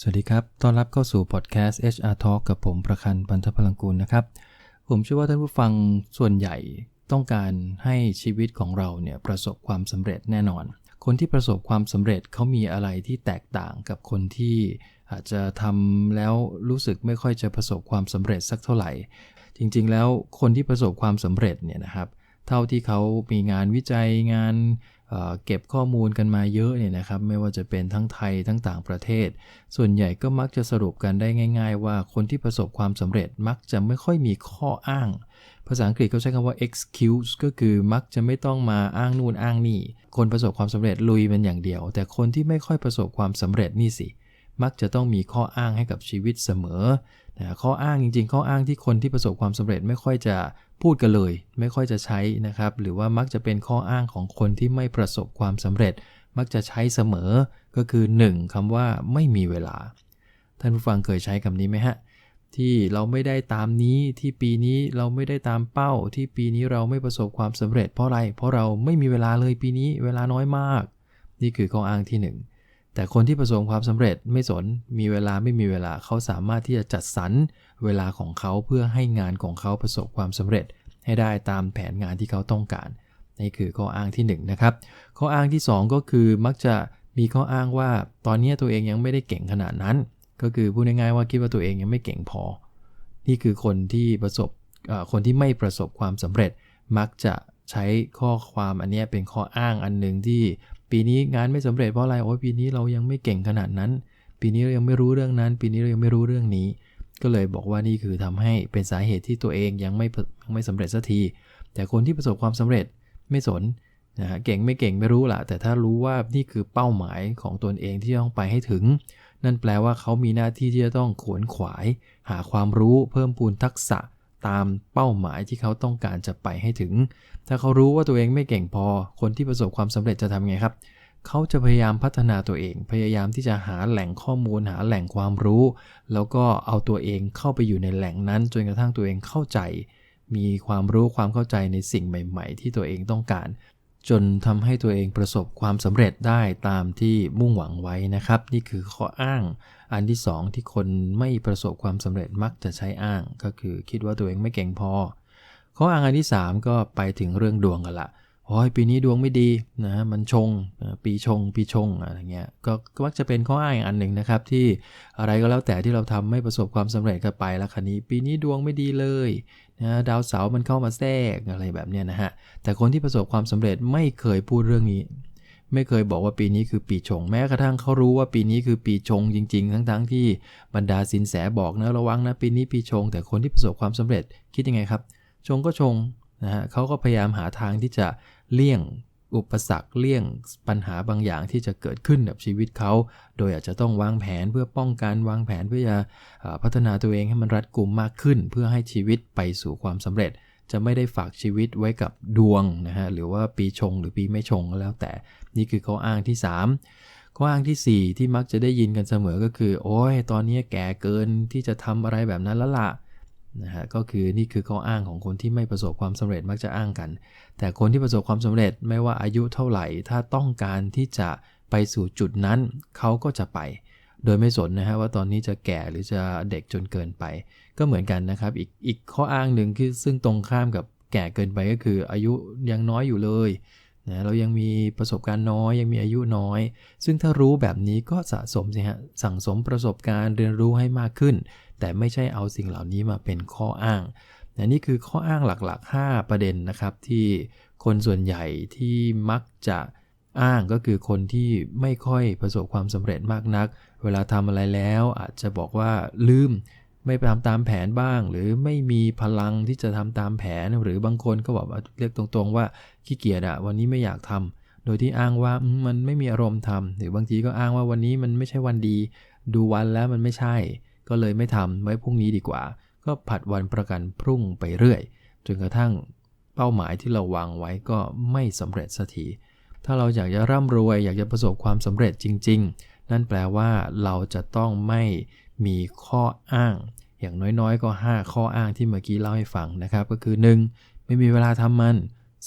สวัสดีครับ ต้อนรับเข้าสู่พอดแคสต์ HR Talk กับผมประคันปันทพลังกูลนะครับ ผมเชื่อว่าท่านผู้ฟังส่วนใหญ่ต้องการให้ชีวิตของเราเนี่ยประสบความสำเร็จแน่นอน คนที่ประสบความสำเร็จเขามีอะไรที่แตกต่างกับคนที่อาจจะทำแล้วรู้สึกไม่ค่อยจะประสบความสำเร็จสักเท่าไหร่ จริงๆ แล้วคนที่ประสบความสำเร็จเนี่ยนะครับ เท่าที่เขามีงานวิจัยงานเก็บข้อมูลกันมาเยอะเนี่ยนะครับ ไม่ว่าจะเป็นทั้งไทยทั้งต่างประเทศ ส่วนใหญ่ก็มักจะสรุปกันได้ง่าย ๆ ว่าคนที่ประสบความสำเร็จมักจะไม่ค่อยมีข้ออ้าง ภาษาอังกฤษเขาใช้คำว่า excuse ก็คือมักจะไม่ต้องมาอ้างนู่นอ้างนี่ คนประสบความสำเร็จลุยเป็นอย่างเดียว แต่คนที่ไม่ค่อยประสบความสำเร็จนี่สิ มักจะต้องมีข้ออ้างให้กับชีวิตเสมอนะข้ออ้างจริง ๆ ข้ออ้างที่คนที่ประสบความสำเร็จไม่ค่อยจะพูดกันเลย ไม่ค่อยจะใช้นะครับ หรือว่ามักจะเป็นข้ออ้างของคนที่ไม่ประสบความสำเร็จ มักจะใช้เสมอ ก็คือ 1คำว่าไม่มีเวลา ท่านผู้ฟังเคยใช้คำนี้ไหมฮะ ที่เราไม่ได้ตามนี้ ที่ปีนี้เราไม่ได้ตามเป้า ที่ปีนี้เราไม่ประสบความสำเร็จ เพราะอะไร เพราะเราไม่มีเวลาเลยปีนี้ เวลาน้อยมาก นี่คือข้ออ้างที่ 1 แต่คนที่ประสบความสำเร็จไม่สนมีเวลาไม่มีเวลาเขาสามารถที่จะจัดสรรเวลาของเขาเพื่อให้งานของเขาประสบความสำเร็จ ให้ได้ตามแผนงานที่เขาต้องการนี่คือข้ออ้างที่1นนะครับข้ออ้างที่ 2 ก็คือมักจะมีข้ออ้างว่าตอนนี้ตัวเองยังไม่ได้เก่งขนาดนั้น ก็คือพูดง่ายๆว่าคิดว่าตัวเองยังไม่เก่งพอ นี่คือคนที่ประสบคนที่ไม่ประสบความสำเร็จมักจะ ใช้ข้อความอันนี้เป็นข้ออ้างอันหนึ่งที่ ปีนี้งานไม่สำเร็จเพราะอะไรโอ้ยปีนี้เรายังไม่เก่งขนาดนั้น ปีนี้เรายังไม่รู้เรื่องนั้น ปีนี้เรายังไม่รู้เรื่องนี้ ก็เลยบอกว่านี่คือทำให้เป็นสาเหตุที่ตัวเองยังไม่ยังไม่สำเร็จสักที แต่คนที่ประสบความสำเร็จไม่สนนะฮะเก่งไม่เก่งไม่รู้ละแต่ถ้ารู้ว่านี่คือเป้าหมายของตนเองที่ต้องไปให้ถึง นั่นแปลว่าเขามีหน้าที่ที่จะต้องขวนขวาย หาความรู้เพิ่มพูนทักษะ ตามเป้าหมายที่เขาต้องการจะไปให้ถึง ถ้าเขารู้ว่าตัวเองไม่เก่งพอ คนที่ประสบความสำเร็จจะทำไงครับ เขาจะพยายามพัฒนาตัวเอง พยายามที่จะหาแหล่งข้อมูลหาแหล่งความรู้ แล้วก็เอาตัวเองเข้าไปอยู่ในแหล่งนั้น จนกระทั่งตัวเองเข้าใจ มีความรู้ความเข้าใจในสิ่งใหม่ ๆ ที่ตัวเองต้องการ จนทำให้ตัวเองประสบความสำเร็จได้ตามที่มุ่งหวังไว้นะครับ นี่คือข้ออ้างอันที่2ที่คนไม่ประสบความสำเร็จมักจะใช้อ้าง ก็คือคิดว่าตัวเองไม่เก่งพอ ข้ออ้างอันที่ 3 ก็ไปถึงเรื่องดวงกันละ โอ้ยปีนี้ดวงไม่ดีนะมันชงปีชง ปีชงอะไรเงี้ยก็มักจะเป็นข้ออ้างอันหนึ่งนะครับ ที่อะไรก็แล้วแต่ที่เราทำไม่ประสบความสำเร็จกันไปแล้วคันนี้ ปีนี้ดวงไม่ดีเลยนะดาวเสาร์มันเข้ามาแทรกอะไรแบบเนี้ยนะฮะแต่คนที่ประสบความสำเร็จไม่เคยพูดเรื่องนี้ ไม่เคยบอกว่าปีนี้คือปีชง แม้กระทั่งเขารู้ว่าปีนี้คือปีชงจริง ๆ ทั้งๆทที่บรรดาสินแสบอกนะระวังนะปีนี้ปีชง แต่คนที่ประสบความสำเร็จคิดยังไงครับ ชงก็ชงนะฮะเขาก็พยายามหาทางที่จะ เลี่ยงอุปสรรคเลี่ยงปัญหาบางอย่างที่จะเกิดขึ้นกับชีวิตเขา โดยอาจจะต้องวางแผนเพื่อป้องกันวางแผนเพื่อจะพัฒนาตัวเองให้มันรัดกุมมากขึ้น เพื่อให้ชีวิตไปสู่ความสำเร็จ จะไม่ได้ฝากชีวิตไว้กับดวงนะฮะหรือว่าปีชงหรือปีไม่ชงก็แล้วแต่นี่คือข้ออ้างที่ 3 ข้ออ้างที่ 4 ที่มักจะได้ยินกันเสมอก็คือ โอ้ยตอนนี้แก่เกินที่จะทำอะไรแบบนั้นแล้วล่ะ นะฮะก็คือนี่คือข้ออ้างของคนที่ไม่ประสบความสำเร็จมักจะอ้างกัน แต่คนที่ประสบความสำเร็จไม่ว่าอายุเท่าไหร่ ถ้าต้องการที่จะไปสู่จุดนั้นเขาก็จะไป โดยไม่สนนะฮะว่าตอนนี้จะแก่หรือจะเด็กจนเกินไป ก็เหมือนกันนะครับ อีกอีกข้ออ้างหนึ่งคือซึ่งตรงข้ามกับแก่เกินไปก็คืออายุยังน้อยอยู่เลย นะเรายังมีประสบการณ์น้อย ยังมีอายุน้อย ซึ่งถ้ารู้แบบนี้ก็สะสมสิฮะสั่งสมประสบการณ์เรียนรู้ให้มากขึ้น แต่ไม่ใช่เอาสิ่งเหล่านี้มาเป็นข้ออ้างนะนี่คือข้ออ้างหลัก ๆ 5 ประเด็นนะครับ ที่คนส่วนใหญ่ที่มักจะอ้างก็คือคนที่ไม่ค่อยประสบความสำเร็จมากนัก เวลาทำอะไรแล้วอาจจะบอกว่าลืม ไม่ไปทำตามแผนบ้าง หรือไม่มีพลังที่จะทำตามแผน หรือบางคนก็บอกเรียกตรงๆว่าขี้เกียจอะวันนี้ไม่อยากทำโดยที่อ้างว่ามันไม่มีอารมณ์ทำหรือบางทีก็อ้างว่าวันนี้มันไม่ใช่วันดี ดูวันแล้วมันไม่ใช่ ก็เลยไม่ทำไว้พรุ่งนี้ดีกว่า ก็ผัดวันประกันพรุ่งไปเรื่อยจนกระทั่งเป้าหมายที่เราวางไว้ก็ไม่สำเร็จสักทีถ้าเราอยากจะร่ำรวย อยากจะประสบความสำเร็จจริง ๆ นั่นแปลว่าเราจะต้องไม่ มีข้ออ้าง อย่างน้อยๆ ก็ 5 ข้ออ้างที่เมื่อกี้เล่าให้ฟังนะครับ ก็คือ 1. ไม่มีเวลาทำมัน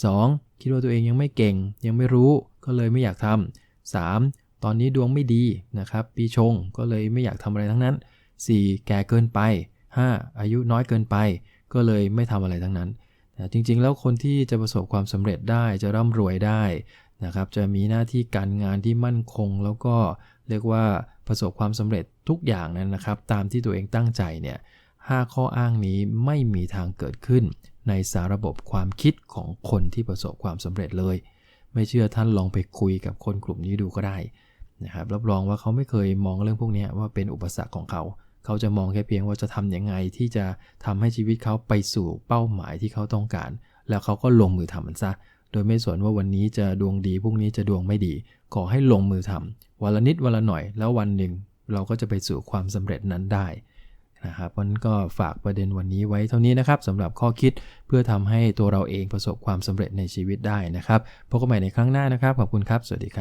2. คิดว่าตัวเองยังไม่เก่ง ยังไม่รู้ก็เลยไม่อยากทำ 3. ตอนนี้ดวงไม่ดีนะครับ ปีชงก็เลยไม่อยากทำอะไรทั้งนั้น 4. แก่เกินไป 5. อายุน้อยเกินไป ก็เลยไม่ทำอะไรทั้งนั้นจริงๆ แล้วคนที่จะประสบความสำเร็จได้จะร่ำรวยได้นะครับ จะมีหน้าที่การงานที่มั่นคงแล้วก็เรียกว่า ประสบความสำเร็จทุกอย่างนั้นนะครับ ตามที่ตัวเองตั้งใจเนี่ย5ข้ออ้างนี้ไม่มีทางเกิดขึ้น ในสาระบบความคิดของคนที่ประสบความสำเร็จเลย ไม่เชื่อท่านลองไปคุยกับคนกลุ่มนี้ดูก็ได้นะครับรับรองว่าเขาไม่เคยมองเรื่องพวกนี้ว่าเป็นอุปสรรคของเขา เขาจะมองแค่เพียงว่าจะทำยังไงที่จะทำให้ชีวิตเขาไปสู่เป้าหมายที่เขาต้องการ แล้วเขาก็ลงมือทำมันซะ โดยไม่สนว่าวันนี้จะดวงดีพรุ่งนี้จะดวงไม่ดี ขอให้ลงมือทำวันละนิดวันละหน่อย แล้ววันหนึ่งเราก็จะไปสู่ความสำเร็จนั้นได้นะครับมันก็ฝากประเด็นวันนี้ไว้เท่านี้นะครับสำหรับข้อคิดเพื่อทำให้ตัวเราเองประสบความสำเร็จในชีวิตได้นะครับพบกันใหม่ในครั้งหน้านะครับขอบคุณครับสวัสดีครับ